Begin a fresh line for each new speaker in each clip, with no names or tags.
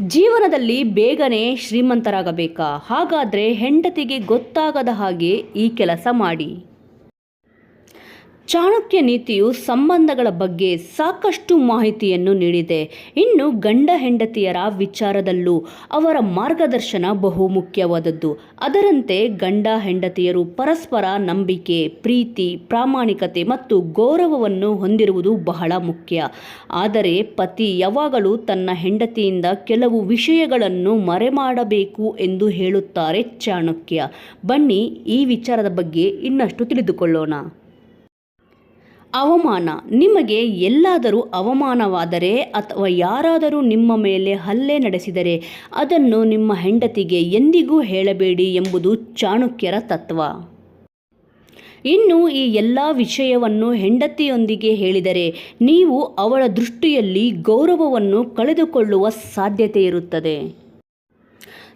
ಜೀವನದಲ್ಲಿ ಬೇಗನೆ ಶ್ರೀಮಂತರಾಗಬೇಕಾ? ಹಾಗಾದರೆ ಹೆಂಡತಿಗೆ ಗೊತ್ತಾಗದ ಹಾಗೆ ಈ ಕೆಲಸ ಮಾಡಿ. ಚಾಣಕ್ಯ ನೀತಿಯು ಸಂಬಂಧಗಳ ಬಗ್ಗೆ ಸಾಕಷ್ಟು ಮಾಹಿತಿಯನ್ನು ನೀಡಿದೆ. ಇನ್ನು ಗಂಡ ಹೆಂಡತಿಯರ ವಿಚಾರದಲ್ಲೂ ಅವರ ಮಾರ್ಗದರ್ಶನ ಬಹು ಮುಖ್ಯವಾದದ್ದು. ಅದರಂತೆ ಗಂಡ ಹೆಂಡತಿಯರು ಪರಸ್ಪರ ನಂಬಿಕೆ, ಪ್ರೀತಿ, ಪ್ರಾಮಾಣಿಕತೆ ಮತ್ತು ಗೌರವವನ್ನು ಹೊಂದಿರುವುದು ಬಹಳ ಮುಖ್ಯ. ಆದರೆ ಪತಿ ಯಾವಾಗಲೂ ತನ್ನ ಹೆಂಡತಿಯಿಂದ ಕೆಲವು ವಿಷಯಗಳನ್ನು ಮರೆಮಾಡಬೇಕು ಎಂದು ಹೇಳುತ್ತಾರೆ ಚಾಣಕ್ಯ. ಬನ್ನಿ ಈ ವಿಚಾರದ ಬಗ್ಗೆ ಇನ್ನಷ್ಟು ತಿಳಿದುಕೊಳ್ಳೋಣ. ಅವಮಾನ. ನಿಮಗೆ ಎಲ್ಲಾದರೂ ಅವಮಾನವಾದರೆ ಅಥವಾ ಯಾರಾದರೂ ನಿಮ್ಮ ಮೇಲೆ ಹಲ್ಲೆ ನಡೆಸಿದರೆ ಅದನ್ನು ನಿಮ್ಮ ಹೆಂಡತಿಗೆ ಎಂದಿಗೂ ಹೇಳಬೇಡಿ ಎಂಬುದು ಚಾಣಕ್ಯರ ತತ್ವ. ಇನ್ನು ಈ ಎಲ್ಲ ವಿಷಯವನ್ನು ಹೆಂಡತಿಯೊಂದಿಗೆ ಹೇಳಿದರೆ ನೀವು ಅವಳ ದೃಷ್ಟಿಯಲ್ಲಿ ಗೌರವವನ್ನು ಕಳೆದುಕೊಳ್ಳುವ ಸಾಧ್ಯತೆ ಇರುತ್ತದೆ.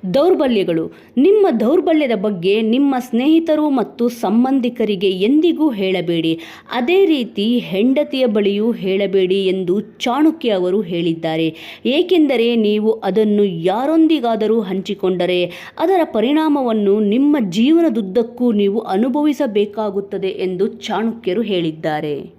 ದೌರ್ಬಲ್ಯಗಳು. ನಿಮ್ಮ ದೌರ್ಬಲ್ಯದ ಬಗ್ಗೆ ನಿಮ್ಮ ಸ್ನೇಹಿತರು ಮತ್ತು ಸಂಬಂಧಿಕರಿಗೆ ಎಂದಿಗೂ ಹೇಳಬೇಡಿ. ಅದೇ ರೀತಿ ಹೆಂಡತಿಯ ಬಳಿಯೂ ಹೇಳಬೇಡಿ ಎಂದು ಚಾಣಕ್ಯ ಅವರು ಹೇಳಿದ್ದಾರೆ. ಏಕೆಂದರೆ ನೀವು ಅದನ್ನು ಯಾರೊಂದಿಗಾದರೂ ಹಂಚಿಕೊಂಡರೆ ಅದರ ಪರಿಣಾಮವನ್ನು ನಿಮ್ಮ ಜೀವನದುದ್ದಕ್ಕೂ ನೀವು ಅನುಭವಿಸಬೇಕಾಗುತ್ತದೆ ಎಂದು ಚಾಣಕ್ಯರು ಹೇಳಿದ್ದಾರೆ.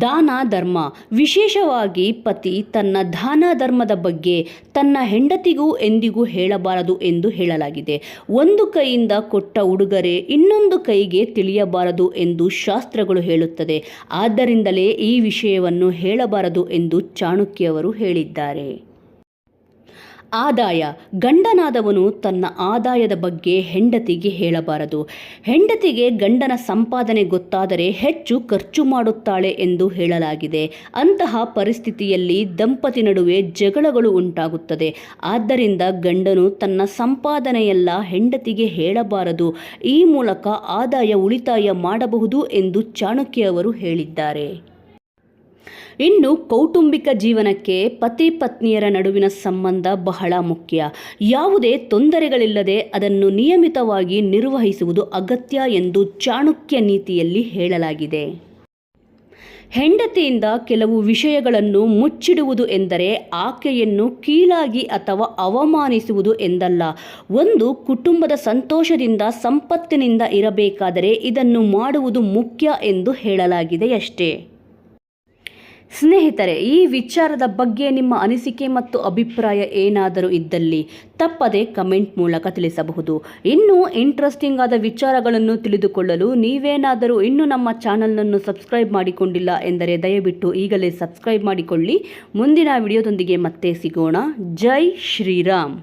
ದಾನ ಧರ್ಮ. ವಿಶೇಷವಾಗಿ ಪತಿ ತನ್ನ ದಾನ ಧರ್ಮದ ಬಗ್ಗೆ ತನ್ನ ಹೆಂಡತಿಗೂ ಎಂದಿಗೂ ಹೇಳಬಾರದು ಎಂದು ಹೇಳಲಾಗಿದೆ. ಒಂದು ಕೈಯಿಂದ ಕೊಟ್ಟ ಉಡುಗೊರೆ ಇನ್ನೊಂದು ಕೈಗೆ ತಿಳಿಯಬಾರದು ಎಂದು ಶಾಸ್ತ್ರಗಳು ಹೇಳುತ್ತದೆ. ಆದ್ದರಿಂದಲೇ ಈ ವಿಷಯವನ್ನು ಹೇಳಬಾರದು ಎಂದು ಚಾಣಕ್ಯವರು ಹೇಳಿದ್ದಾರೆ. ಆದಾಯ. ಗಂಡನಾದವನು ತನ್ನ ಆದಾಯದ ಬಗ್ಗೆ ಹೆಂಡತಿಗೆ ಹೇಳಬಾರದು. ಹೆಂಡತಿಗೆ ಗಂಡನ ಸಂಪಾದನೆ ಗೊತ್ತಾದರೆ ಹೆಚ್ಚು ಖರ್ಚು ಮಾಡುತ್ತಾಳೆ ಎಂದು ಹೇಳಲಾಗಿದೆ. ಅಂತಹ ಪರಿಸ್ಥಿತಿಯಲ್ಲಿ ದಂಪತಿ ನಡುವೆ ಜಗಳಗಳು ಉಂಟಾಗುತ್ತದೆ. ಆದ್ದರಿಂದ ಗಂಡನು ತನ್ನ ಸಂಪಾದನೆಯೆಲ್ಲ ಹೆಂಡತಿಗೆ ಹೇಳಬಾರದು. ಈ ಮೂಲಕ ಆದಾಯ ಉಳಿತಾಯ ಮಾಡಬಹುದು ಎಂದು ಚಾಣಕ್ಯ ಅವರು ಹೇಳಿದ್ದಾರೆ. ಇನ್ನು ಕೌಟುಂಬಿಕ ಜೀವನಕ್ಕೆ ಪತಿ ಪತ್ನಿಯರ ನಡುವಿನ ಸಂಬಂಧ ಬಹಳ ಮುಖ್ಯ. ಯಾವುದೇ ತೊಂದರೆಗಳಿಲ್ಲದೆ ಅದನ್ನು ನಿಯಮಿತವಾಗಿ ನಿರ್ವಹಿಸುವುದು ಅಗತ್ಯ ಎಂದು ಚಾಣಕ್ಯ ನೀತಿಯಲ್ಲಿ ಹೇಳಲಾಗಿದೆ. ಹೆಂಡತಿಯಿಂದ ಕೆಲವು ವಿಷಯಗಳನ್ನು ಮುಚ್ಚಿಡುವುದು ಎಂದರೆ ಆಕೆಯನ್ನು ಕೀಳಾಗಿ ಅಥವಾ ಅವಮಾನಿಸುವುದು ಎಂದಲ್ಲ. ಒಂದು ಕುಟುಂಬದ ಸಂತೋಷದಿಂದ ಸಂಪತ್ತಿನಿಂದ ಇರಬೇಕಾದರೆ ಇದನ್ನು ಮಾಡುವುದು ಮುಖ್ಯ ಎಂದು ಹೇಳಲಾಗಿದೆಯಷ್ಟೇ. ಸ್ನೇಹಿತರೆ, ಈ ವಿಚಾರದ ಬಗ್ಗೆ ನಿಮ್ಮ ಅನಿಸಿಕೆ ಮತ್ತು ಅಭಿಪ್ರಾಯ ಏನಾದರೂ ಇದ್ದಲ್ಲಿ ತಪ್ಪದೆ ಕಮೆಂಟ್ ಮೂಲಕ ತಿಳಿಸಬಹುದು. ಇನ್ನೂ ಇಂಟ್ರೆಸ್ಟಿಂಗ್ ಆದ ವಿಚಾರಗಳನ್ನು ತಿಳಿದುಕೊಳ್ಳಲು ನೀವೇನಾದರೂ ಇನ್ನೂ ನಮ್ಮ ಚಾನಲನ್ನು ಸಬ್ಸ್ಕ್ರೈಬ್ ಮಾಡಿಕೊಂಡಿಲ್ಲ ಎಂದರೆ ದಯವಿಟ್ಟು ಈಗಲೇ ಸಬ್ಸ್ಕ್ರೈಬ್ ಮಾಡಿಕೊಳ್ಳಿ. ಮುಂದಿನ ವಿಡಿಯೋದೊಂದಿಗೆ ಮತ್ತೆ ಸಿಗೋಣ. ಜೈ ಶ್ರೀರಾಮ್.